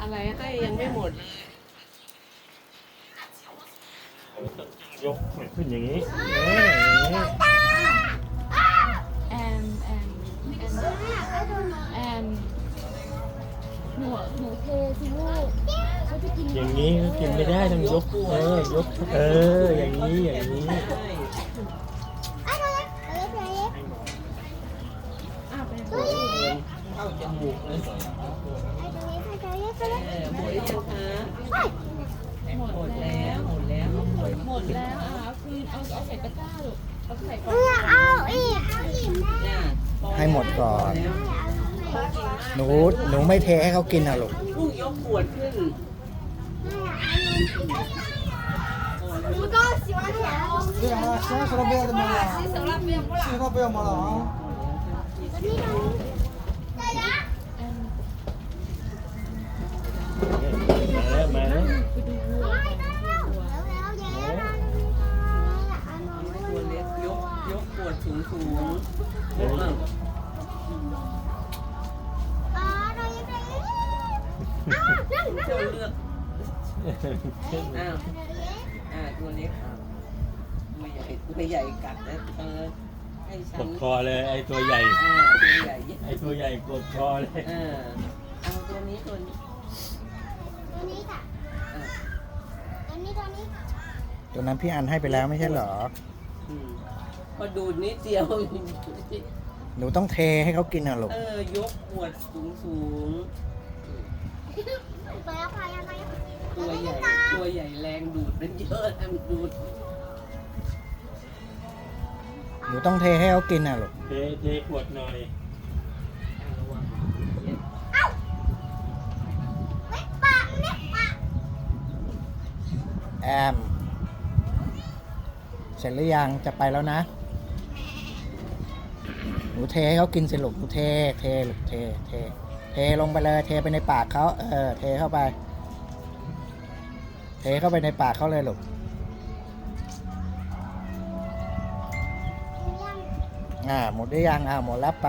อะไรให้ยังไม่หมดเลยยกมันขึ้นอย่างนี้เอออย่างนี้แอนแอนแอนแอนหนูหนูเทสิลูกเขาจะกินอย่างนี้ก็กินไม่ได้ต้องยกเออยกเอออย่างนี้อย่างนี้ใช่อะไปเข้าจมูกเลยเออ หมดยังคะหมดแล้วหมดแล้ว หมดแล้วอ่ะเอาคืนเอาเอาใส่ตะกร้าลูกเอาใส่กล่อง เนี่ย ให้หมดก่อน แล้ว หนูหนูไม่เทให้เขากินอ่ะลูก เพิ่งยกขวดขึ้น 对啊，现在说了不要的嘛，现在不要嘛了啊。 มา กขวดสูงสูงยกมั่งเจ้าเลือกอ้าวอ่าตัวเล็กอะตัวใหญ่ตัวใหญ่กัดนะเออให้ฉักนดคอเลยไอ้ตัวใหญ่ อ่าตัวใหญ่ไอ้ตัวใหญ่กดคอเลยอ่าเอาตัวนี้ตัวนี้อ่าตัวนั้นพี่อันให้ไปแล้วไม่ใช่เหรอ อืม พอดูดนิดเดียว หนูต้องเทให้เขากินอะลูก เออยกขวดสูงสูงตัวใหญ่ตัวใหญ่แรงดูดมันเยอะนะมันดูดหนูต้องเทให้เขากินอะลูก เทเทขวดหน่อยระวังแอม เสร็จหรือยัง จะไปแล้วนะห นูเทให้เขากินสิลูกหนูเท เทลูกเท เท เทลงไปเลย เทไปในปากเขาเออ เทเข้าไป เทเข้าไปในปากเขาเลยลูกอ่าหมดได้ยังอ่าหมดแล้วไป